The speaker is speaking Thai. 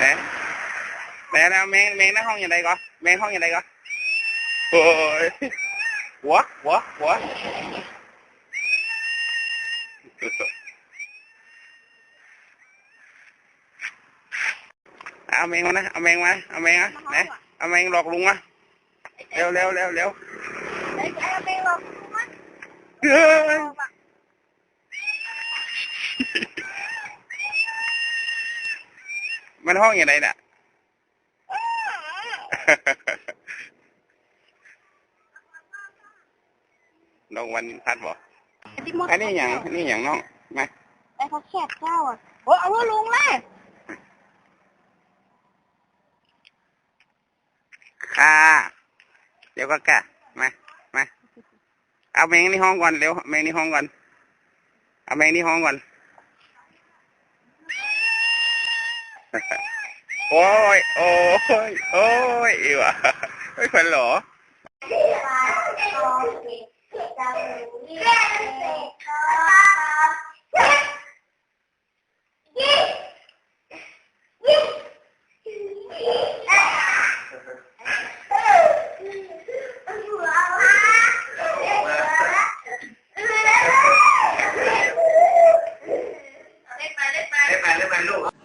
ไหนไหนแล้วแมงแมงในห้องอย่างไรก็แมงห้องอย่างไรก็โอ้ยหัวหัวหัวเอาแมงมานะเอาแมงมาเอาแมงมาไหนเอาแมงหลอกลุงมาเร็วเร็วเร็วเร็วไอ้ไอ้ไม่หลอกมันเฮ้ มันห้องอย่างไรน่ะน้องวันพัดบอกที่มดอันนี้อย่างอันนี้อย่างน้องมาไอ้เขาแคบเจ้าอะโอ้เอาว่าลุงเลยค่ะเดี๋ยวก็กะมามาเอาแมงนี่ห้องก่อนเร็วแมงนี่ห้องก่อน เอาแมงนี่ห้องก่อน โอ้ย โอ้ย โอ้ยอีวะไม่ควนหรอไปเล่ไปลูก